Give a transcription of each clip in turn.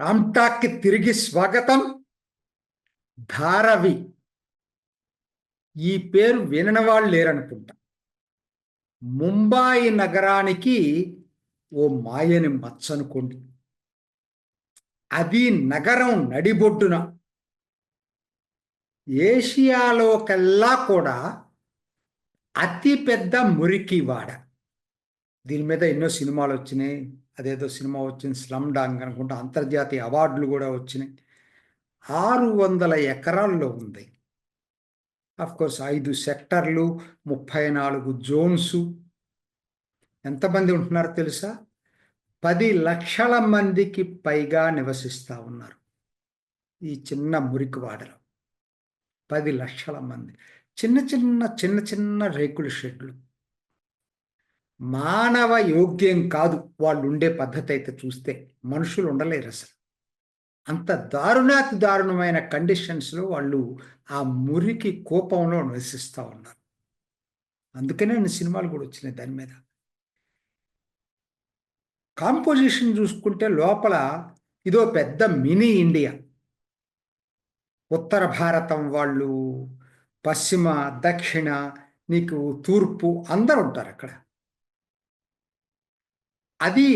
రామ్టాక్కి తిరిగి స్వాగతం ధారవి. ఈ పేరు వినని వాళ్ళు లేరనుకుంటా. ముంబాయి నగరానికి ఓ మాయని మచ్చనుకోండి. అది నగరం నడిబొడ్డున. ఏషియాలో కల్లా కూడా అతి పెద్ద మురికి వాడ దీని మీద ఎన్నో సినిమాలు వచ్చినాయి అదేదో సినిమా వచ్చింది స్లమ్ డాంగ్ అనుకుంటా అంతర్జాతీయ అవార్డులు కూడా వచ్చినాయి. ఆరు వందల ఎకరాల్లో ఉంది. కోర్స్ ఐదు సెక్టర్లు ముప్పై నాలుగు జోన్స్. ఎంతమంది ఉంటున్నారో తెలుసా? పది లక్షల మందికి పైగా నివసిస్తూ ఉన్నారు. ఈ చిన్న మురికివాడలో పది లక్షల మంది. చిన్న చిన్న చిన్న చిన్న రేకుల షెడ్లు. మానవ యోగ్యం కాదు. వాళ్ళు ఉండే పద్ధతి అయితే చూస్తే మనుషులు ఉండలేరు అసలు. అంత దారుణాతి దారుణమైన కండిషన్స్లో వాళ్ళు ఆ మురికి కోపంలో నివసిస్తూ ఉన్నారు. అందుకనే నేను సినిమాలు కూడా వచ్చినాయి దాని మీద. కాంపోజిషన్ చూసుకుంటే లోపల ఇదో పెద్ద మినీ ఇండియా. ఉత్తర భారతం వాళ్ళు పశ్చిమ దక్షిణ నీకు తూర్పు అందరు ఉంటారు అక్కడ. అది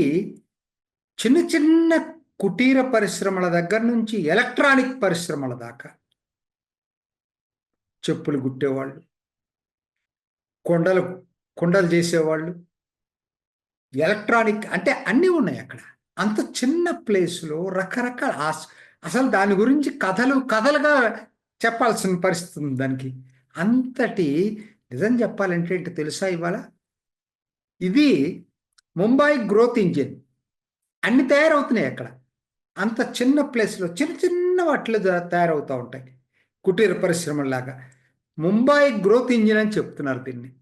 చిన్న చిన్న కుటీర పరిశ్రమల దగ్గర నుంచి ఎలక్ట్రానిక్ పరిశ్రమల దాకా చెప్పులు గుట్టేవాళ్ళు కొండలు కొండలు చేసేవాళ్ళు. ఎలక్ట్రానిక్ అంటే అన్నీ ఉన్నాయి అక్కడ. అంత చిన్న ప్లేస్లో రకరకాల అసలు దాని గురించి కథలు కథలుగా చెప్పాల్సిన పరిస్థితి ఉంది దానికి. అంతటి నిజం చెప్పాలంటే ఏంటి తెలుసా ఇవాళ? ఇది ముంబై గ్రోత్ ఇంజిన్. అన్ని తయారవుతున్నాయి అక్కడ. అంత చిన్న ప్లేస్లో చిన్న చిన్న వాటిలో తయారవుతూ ఉంటాయి. కుటీర పరిశ్రమలాగా ముంబై గ్రోత్ ఇంజిన్ అని చెప్తున్నారు దీన్ని.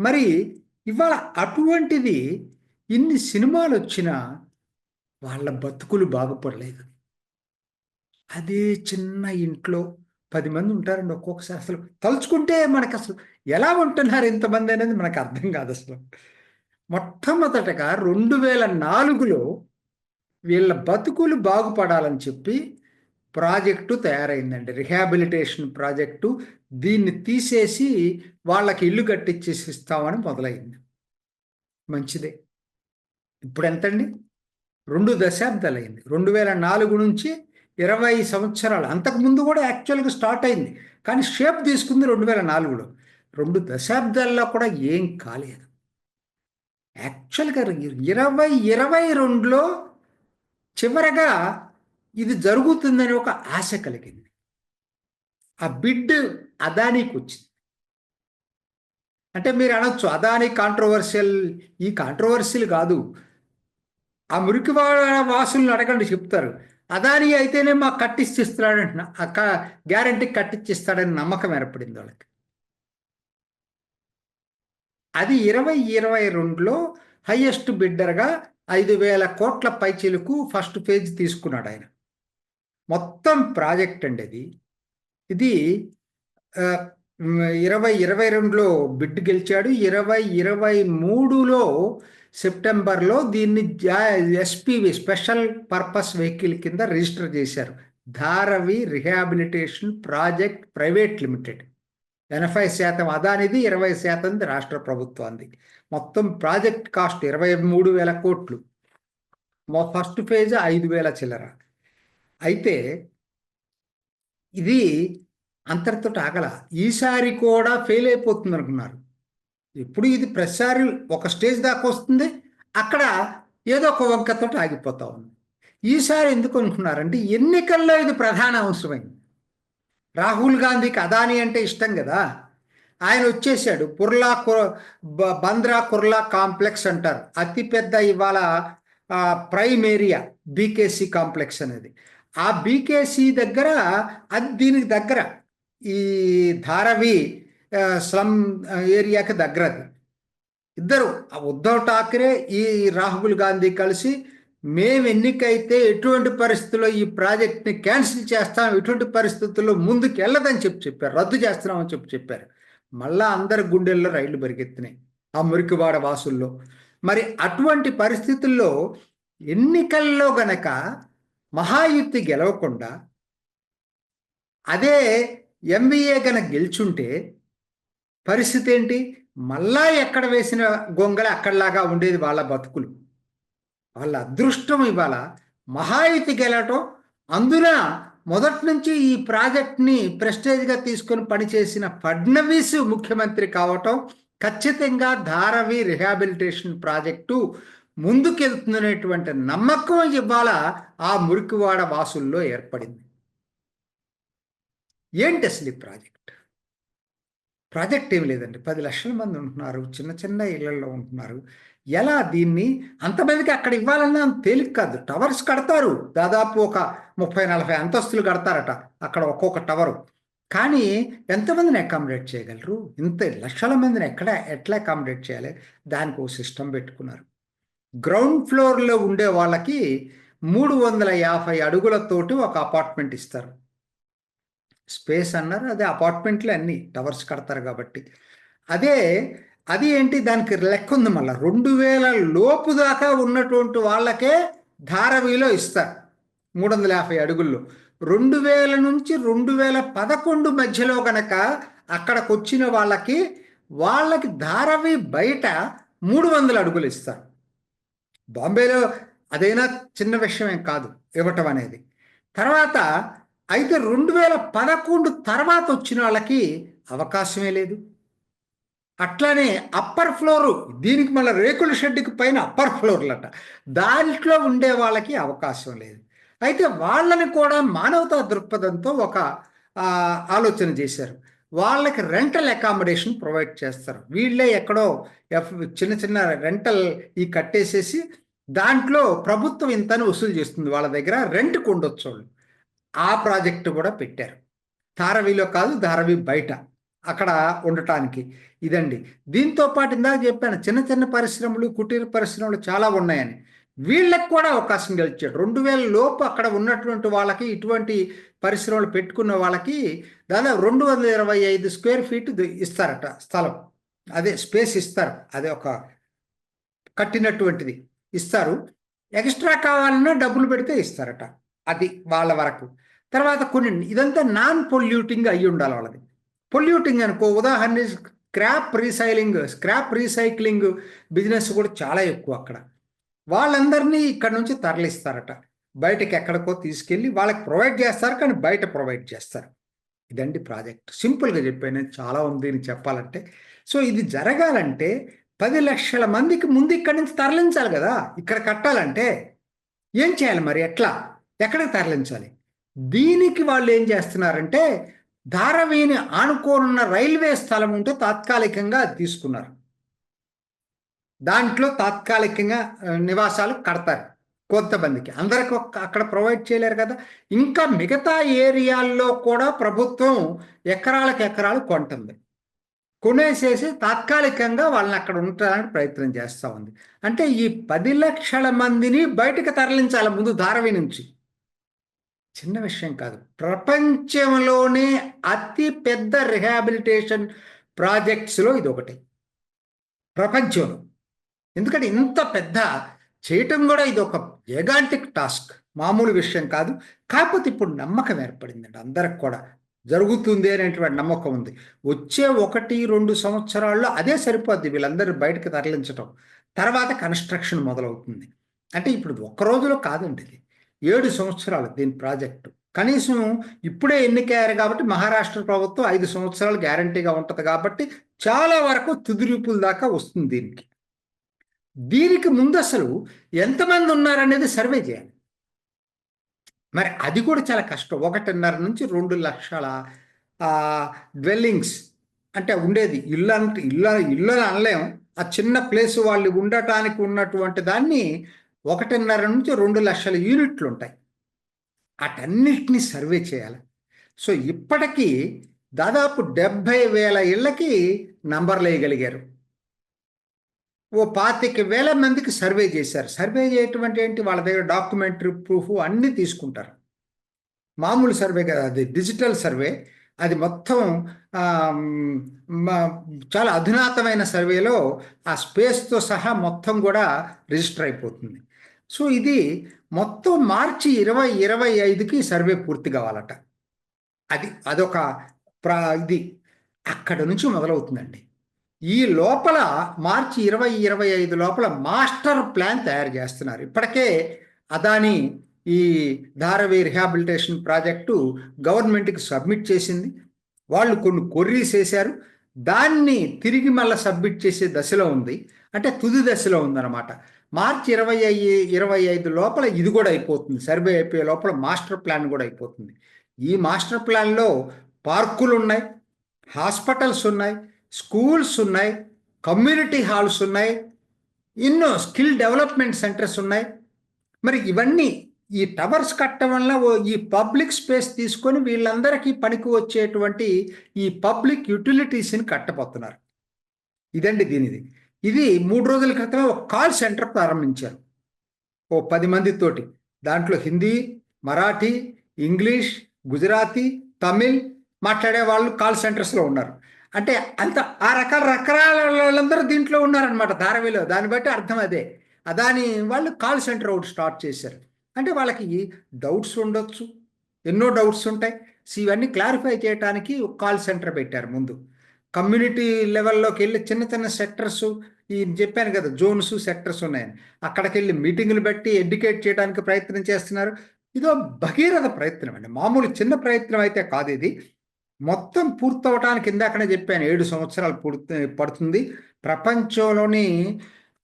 మరి ఇవాళ అటువంటిది ఇన్ని సినిమాలు వచ్చినా వాళ్ళ బతుకులు బాగుపడలేదు. అదే చిన్న ఇంట్లో పది మంది ఉంటారండి ఒక్కొక్కసారి. అసలు తలుచుకుంటే మనకు అసలు ఎలా ఉంటున్నారు ఇంతమంది అనేది మనకు అర్థం కాదు అసలు. మొట్టమొదటగా రెండు వేల నాలుగులో వీళ్ళ బతుకులు బాగుపడాలని చెప్పి ప్రాజెక్టు తయారైందండి. Rehabilitation project. దీన్ని తీసేసి వాళ్ళకి ఇల్లు కట్టించేసి ఇస్తామని మొదలైంది. మంచిదే. ఇప్పుడు ఎంతండి రెండు దశాబ్దాలైంది. రెండు వేల నాలుగు నుంచి ఇరవై సంవత్సరాలు అంతకుముందు కూడా యాక్చువల్గా స్టార్ట్ అయింది. కానీ షేప్ తీసుకుంది రెండు వేల నాలుగులో. రెండు దశాబ్దాల్లో కూడా ఏం కాలేదు. యాక్చువల్గా ఇరవై ఇరవై రెండులో చివరగా ఇది జరుగుతుందని ఒక ఆశ కలిగింది. ఆ బిడ్ అదానికి వచ్చింది. అంటే మీరు అనొచ్చు అదాని కాంట్రవర్షియల్ ఈ కాంట్రవర్షియల్ కాదు. ఆ మురికి వాసులను అడగండి చెప్తారు. అదాని అయితేనే మాకు కట్టిచ్చిస్తాడంటున్నా ఆ గ్యారంటీ కట్టిచ్చిస్తాడని నమ్మకం ఏర్పడింది వాళ్ళకి. అది ఇరవై ఇరవై రెండులో హయ్యెస్ట్ బిడ్డర్గా ఐదు వేల కోట్ల పైచీలకు ఫస్ట్ పేజ్ తీసుకున్నాడు ఆయన. మొత్తం ప్రాజెక్ట్ అండి అది. ఇది ఇరవై ఇరవై రెండులో బిడ్ గెలిచాడు. ఇరవై ఇరవై మూడులో సెప్టెంబర్లో దీన్ని ఎస్పీవి స్పెషల్ పర్పస్ వెహికల్ కింద రిజిస్టర్ చేశారు. Dharavi rehabilitation project private limited. ఎనభై శాతం అదానిది ఇరవై శాతం రాష్ట్ర ప్రభుత్వానికి మొత్తం ప్రాజెక్ట్ కాస్ట్ ఇరవై మూడు వేల కోట్లు. ఫస్ట్ ఫేజ్ ఐదు వేల చిల్లర. అయితే ఇది అంతటితో ఆగల. ఈసారి కూడా ఫెయిల్ అయిపోతుంది అనుకున్నారు. ఇప్పుడు ఇది ప్రతిసారి ఒక స్టేజ్ దాకా వస్తుంది. అక్కడ ఏదో ఒక వంకతో ఆగిపోతా ఉంది. ఈసారి ఎందుకు అనుకున్నారంటే ఎన్నికల్లో ఇది ప్రధాన అవసరమైంది రాహుల్ గాంధీకి అదాని అంటే ఇష్టం కదా? ఆయన వచ్చేసాడు. కుర్లా బంద్రా కుర్లా కాంప్లెక్స్ అంటారు. అతిపెద్ద ఇవాళ ప్రైమ్ ఏరియా బీకేసీ కాంప్లెక్స్ అనేది. ఆ బీకేసీ దగ్గర అది దీనికి దగ్గర. ఈ ధారవి స్లమ్ ఏరియాకి దగ్గర అది. ఇద్దరు ఉద్ధవ్ ఠాక్రే ఈ రాహుల్ గాంధీ కలిసి మేము ఎన్నికైతే ఎటువంటి పరిస్థితుల్లో ఈ ప్రాజెక్ట్ని క్యాన్సిల్ చేస్తాం ఎటువంటి పరిస్థితుల్లో ముందుకు వెళ్ళదని చెప్పి చెప్పారు రద్దు చేస్తున్నామని చెప్పి చెప్పారు. మళ్ళా అందరి గుండెల్లో రైళ్ళు పరిగెత్తినాయి ఆ మురికివాడ వాసుల్లో. మరి అటువంటి పరిస్థితుల్లో ఎన్నికల్లో గనక మహాయుక్తి గెలవకుండా అదే ఎంబీఏ కనుక గెలుచుంటే పరిస్థితి ఏంటి? మళ్ళా ఎక్కడ వేసిన గొంగళ అక్కడలాగా ఉండేది వాళ్ళ బతుకులు. వాళ్ళ అదృష్టం ఇవాళ మహాయుతి గెలవటం. అందున మొదటి నుంచి ఈ ప్రాజెక్ట్ని ప్రెస్టేజ్గా తీసుకొని పనిచేసిన ఫడ్నవీస్ ముఖ్యమంత్రి కావటం ఖచ్చితంగా ధారవి రిహాబిలిటేషన్ ప్రాజెక్టు ముందుకెళ్తుందనేటువంటి నమ్మకం ఇవాళ ఆ మురికివాడ వాసుల్లో ఏర్పడింది. ఏంటి అసలు ఈ ప్రాజెక్ట్? ప్రాజెక్ట్ ఏమి లేదండి. పది లక్షల మంది ఉంటున్నారు. చిన్న చిన్న ఇళ్ళలో ఉంటున్నారు. ఎలా దీన్ని అంతమందికి అక్కడ ఇవ్వాలన్నా తేలిక కాదు. టవర్స్ కడతారు. దాదాపు ఒక ముప్పై నలభై అంతస్తులు కడతారట అక్కడ ఒక్కొక్క టవరు. కానీ ఎంతమందిని అకామిడేట్ చేయగలరు? ఇంత లక్షల మందిని ఎక్కడ ఎట్లా అకామిడేట్ చేయాలి? దానికి ఒక సిస్టమ్ పెట్టుకున్నారు. గ్రౌండ్ ఫ్లోర్లో ఉండే వాళ్ళకి మూడు వందల యాభై అడుగులతోటి ఒక అపార్ట్మెంట్ ఇస్తారు. స్పేస్ అన్నారు అదే అపార్ట్మెంట్లు అన్ని టవర్స్ కడతారు కాబట్టి. అదే అది ఏంటి? దానికి లెక్క ఉంది మళ్ళీ. రెండు వేల లోపు దాకా ఉన్నటువంటి వాళ్ళకే ధారవీలో ఇస్తారు. మూడు వందల యాభై అడుగుల్లో. రెండు వేల నుంచి రెండు వేల పదకొండు మధ్యలో కనుక అక్కడికి వచ్చిన వాళ్ళకి వాళ్ళకి ధారవి బయట మూడు వందల అడుగులు ఇస్తారు. బాంబేలో అదైనా చిన్న విషయమేం కాదు ఇవ్వటం అనేది. తర్వాత అయితే రెండు వేల పదకొండు తర్వాత వచ్చిన వాళ్ళకి అవకాశమే లేదు. అట్లానే అప్పర్ ఫ్లోరు దీనికి మళ్ళీ రేకుల షెడ్కి పైన అప్పర్ ఫ్లోర్లట దాంట్లో ఉండే వాళ్ళకి అవకాశం లేదు. అయితే వాళ్ళని కూడా మానవతా దృక్పథంతో ఒక ఆలోచన చేశారు. వాళ్ళకి రెంటల్ అకామిడేషన్ ప్రొవైడ్ చేస్తారు. వీళ్ళే ఎక్కడో చిన్న చిన్న రెంటల్ ఈ కట్టేసేసి దాంట్లో ప్రభుత్వం ఇంతని వసూలు చేస్తుంది. వాళ్ళ దగ్గర రెంట్కి ఉండొచ్చు వాళ్ళు. ఆ ప్రాజెక్టు కూడా పెట్టారు. ధారవిలో కాదు ధారవి బయట అక్కడ ఉండటానికి. ఇదండి. దీంతో పాటు ఇందాక చెప్పాను చిన్న చిన్న పరిశ్రమలు కుటీర పరిశ్రమలు చాలా ఉన్నాయని. వీళ్ళకి కూడా అవకాశం గెలిచాడు. రెండు వేల లోపు అక్కడ ఉన్నటువంటి వాళ్ళకి ఇటువంటి పరిశ్రమలు పెట్టుకున్న వాళ్ళకి దాదాపు రెండు వందల ఇరవై ఐదు స్క్వేర్ ఫీట్ ఇస్తారట స్థలం. అదే స్పేస్ ఇస్తారు. అదే ఒక కట్టినటువంటిది ఇస్తారు. ఎక్స్ట్రా కావాలన్నా డబ్బులు పెడితే ఇస్తారట. అది వాళ్ళ వరకు. తర్వాత కొన్ని ఇదంతా నాన్ పొల్యూటింగ్ అయ్యి ఉండాలి వాళ్ళది. పొల్యూటింగ్ అనుకో ఉదాహరణ scrap recycling scrap recycling business కూడా చాలా ఎక్కువ అక్కడ. వాళ్ళందరినీ ఇక్కడ నుంచి తరలిస్తారట. బయటకి ఎక్కడికో తీసుకెళ్ళి వాళ్ళకి ప్రొవైడ్ చేస్తారు కానీ బయట ప్రొవైడ్ చేస్తారు. ఇదండి ప్రాజెక్ట్ సింపుల్గా చెప్పాను చాలా ఉంది అని చెప్పాలంటే. సో ఇది జరగాలంటే పది లక్షల మందికి ముందు ఇక్కడి నుంచి తరలించాలి కదా. ఇక్కడ కట్టాలంటే ఏం చేయాలి మరి? ఎట్లా? ఎక్కడికి తరలించాలి? దీనికి వాళ్ళు ఏం చేస్తున్నారంటే ధారవీని ఆనుకోనున్న రైల్వే స్థలం ఉంటే తాత్కాలికంగా తీసుకున్నారు. దాంట్లో తాత్కాలికంగా నివాసాలు కడతారు కొంతమందికి. అందరికి అక్కడ ప్రొవైడ్ చేయలేరు కదా. ఇంకా మిగతా ఏరియాల్లో కూడా ప్రభుత్వం ఎకరాలకు ఎకరాలు కొంటుంది. కొనేసేసి తాత్కాలికంగా వాళ్ళని అక్కడ ఉండడానికి ప్రయత్నం చేస్తూ ఉంది. అంటే ఈ పది లక్షల మందిని బయటకు తరలించాలి ముందు ధారవి నుంచి. చిన్న విషయం కాదు. ప్రపంచంలోనే అతి పెద్ద రిహాబిలిటేషన్ ప్రాజెక్ట్స్లో ఇది ఒకటి ప్రపంచంలో. ఎందుకంటే ఇంత పెద్ద చేయటం కూడా ఇది ఒక ఎగాంటిక్ టాస్క్ మామూలు విషయం కాదు. కాకపోతే ఇప్పుడు నమ్మకం ఏర్పడిందండి. అందరికి కూడా జరుగుతుంది అనేటువంటి నమ్మకం ఉంది. వచ్చే ఒకటి రెండు సంవత్సరాల్లో అదే సరిపోద్ది. వీళ్ళందరూ బయటకు తరలించడం తర్వాత కన్స్ట్రక్షన్ మొదలవుతుంది. అంటే ఇప్పుడు ఒక్క రోజులో కాదండి ఇది. ఏడు సంవత్సరాలు దీని ప్రాజెక్టు. కనీసం ఇప్పుడే ఎన్నికయ్యారు కాబట్టి మహారాష్ట్ర ప్రభుత్వం ఐదు సంవత్సరాలు గ్యారంటీగా ఉంటుంది కాబట్టి చాలా వరకు తుదిరూపుల దాకా వస్తుంది దీనికి. దీనికి ముందు అసలు ఎంతమంది ఉన్నారనేది సర్వే చేయాలి. మరి అది కూడా చాలా కష్టం. ఒకటిన్నర నుంచి రెండు లక్షల డ్వెల్లింగ్స్ అంటే ఉండేది. ఇల్లు అంటే ఇల్లు ఇల్లు అనలేం. ఆ చిన్న ప్లేస్ వాళ్ళు ఉండటానికి ఉన్నటువంటి దాన్ని ఒకటిన్నర నుంచి రెండు లక్షల యూనిట్లు ఉంటాయి అటన్నిటిని సర్వే చేయాలి. సో ఇప్పటికీ దాదాపు డెబ్భై వేల ఇళ్ళకి నంబర్లు వేయగలిగారు. ఓ పాతిక వేల మందికి సర్వే చేశారు. సర్వే చేయటువంటి ఏంటి? వాళ్ళ దగ్గర డాక్యుమెంటరీ ప్రూఫ్ అన్నీ తీసుకుంటారు. మామూలు సర్వే కదా అది డిజిటల్ సర్వే. అది మొత్తం చాలా అధునాతమైన సర్వేలో ఆ స్పేస్తో సహా మొత్తం కూడా రిజిస్టర్ అయిపోతుంది. సో ఇది మొత్తం మార్చి ఇరవై ఇరవై ఐదుకి సర్వే పూర్తి కావాలట. అది అదొక ప్రా ఇది అక్కడ నుంచి మొదలవుతుందండి. ఈ లోపల మార్చి ఇరవై ఇరవై ఐదు లోపల మాస్టర్ ప్లాన్ తయారు చేస్తున్నారు. ఇప్పటికే అదాని ఈ ధారవీ రిహాబిలిటేషన్ ప్రాజెక్టు గవర్నమెంట్కి సబ్మిట్ చేసింది. వాళ్ళు కొన్ని కొర్రీస్ వేశారు. దాన్ని తిరిగి మళ్ళీ సబ్మిట్ చేసే దశలో ఉంది. అంటే తుది దశలో ఉందన్నమాట. మార్చి ఇరవై ఇరవై ఐదు లోపల ఇది కూడా అయిపోతుంది. సర్వే అయిపోయే లోపల మాస్టర్ ప్లాన్ కూడా అయిపోతుంది. ఈ మాస్టర్ ప్లాన్లో పార్కులు ఉన్నాయి హాస్పిటల్స్ ఉన్నాయి స్కూల్స్ ఉన్నాయి కమ్యూనిటీ హాల్స్ ఉన్నాయి ఎన్నో స్కిల్ డెవలప్మెంట్ సెంటర్స్ ఉన్నాయి. మరి ఇవన్నీ ఈ టవర్స్ కట్టడం వల్ల ఓ- ఈ పబ్లిక్ స్పేస్ తీసుకొని వీళ్ళందరికీ పనికి వచ్చేటువంటి ఈ పబ్లిక్ యూటిలిటీస్ని కట్టబోతున్నారు. ఇదండి దీనిది. ఇది మూడు రోజుల క్రితమే ఒక కాల్ సెంటర్ ప్రారంభించారు. ఓ పది మందితోటి దాంట్లో హిందీ మరాఠీ ఇంగ్లీష్ గుజరాతీ తమిళ్ మాట్లాడే వాళ్ళు కాల్ సెంటర్స్లో ఉన్నారు. అంటే అంత ఆ రకాల రకరాల వాళ్ళందరూ దీంట్లో ఉన్నారనమాట ధారవిలో. దాన్ని బట్టి అర్థం అదే. అదాని వాళ్ళు కాల్ సెంటర్ ఒకటి స్టార్ట్ చేశారు. అంటే వాళ్ళకి డౌట్స్ ఉండొచ్చు. ఎన్నో డౌట్స్ ఉంటాయి. సో ఇవన్నీ క్లారిఫై చేయడానికి ఒక కాల్ సెంటర్ పెట్టారు ముందు. కమ్యూనిటీ లెవెల్లోకి వెళ్ళి చిన్న చిన్న సెక్టర్స్ ఈ చెప్పాను కదా జోన్స్ సెక్టర్స్ ఉన్నాయని. అక్కడికి వెళ్ళి మీటింగులు పెట్టి ఎడ్యుకేట్ చేయడానికి ప్రయత్నం చేస్తున్నారు. ఇదో భగీరథ ప్రయత్నం అండి. మామూలు చిన్న ప్రయత్నం అయితే కాదు ఇది. మొత్తం పూర్తవటానికి ఇందాకనే చెప్పాను ఏడు సంవత్సరాలు పూర్తి పడుతుంది. ప్రపంచంలోని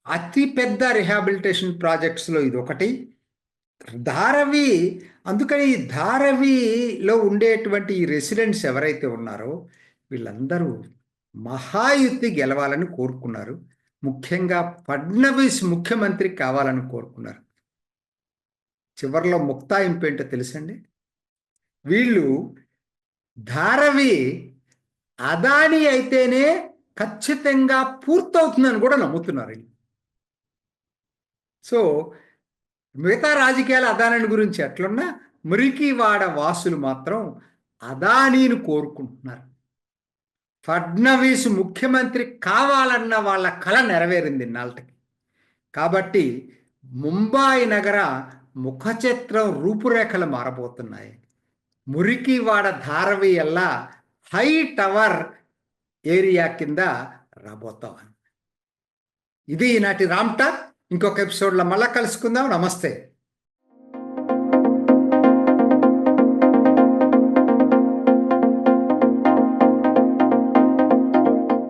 అతి పెద్ద రిహాబిలిటేషన్ ప్రాజెక్ట్స్లో ఇది ఒకటి. ధారవి అందుకని ఈ ధారవిలో ఉండేటువంటి ఈ రెసిడెంట్స్ ఎవరైతే ఉన్నారో వీళ్ళందరూ మహాయుద్ధి గెలవాలని కోరుకున్నారు. ముఖ్యంగా ఫడ్నవీస్ ముఖ్యమంత్రి కావాలని కోరుకున్నారు. చివరిలో ముక్తాయింపు ఏంటో తెలుసండి? వీళ్ళు ధారవి అదాని అయితేనే ఖచ్చితంగా పూర్తవుతుందని కూడా నమ్ముతున్నారు వీళ్ళు. సో మిగతా రాజకీయాలు అదాని గురించి ఎట్లున్నా మురికివాడ వాసులు మాత్రం అదానీని కోరుకుంటున్నారు. ఫడ్నవీస్ ముఖ్యమంత్రి కావాలన్న వాళ్ళ కళ నెరవేరింది నాళ్ళకి కాబట్టి ముంబాయి నగర ముఖచిత్రం రూపురేఖలు మారబోతున్నాయి. మురికివాడ ధారవి ఎల్లా హై టవర్ ఏరియా కింద రాబోతాం ఇది ఈనాటి రామ్టా ఇంకొక ఎపిసోడ్లో మళ్ళా కలుసుకుందాం. నమస్తే.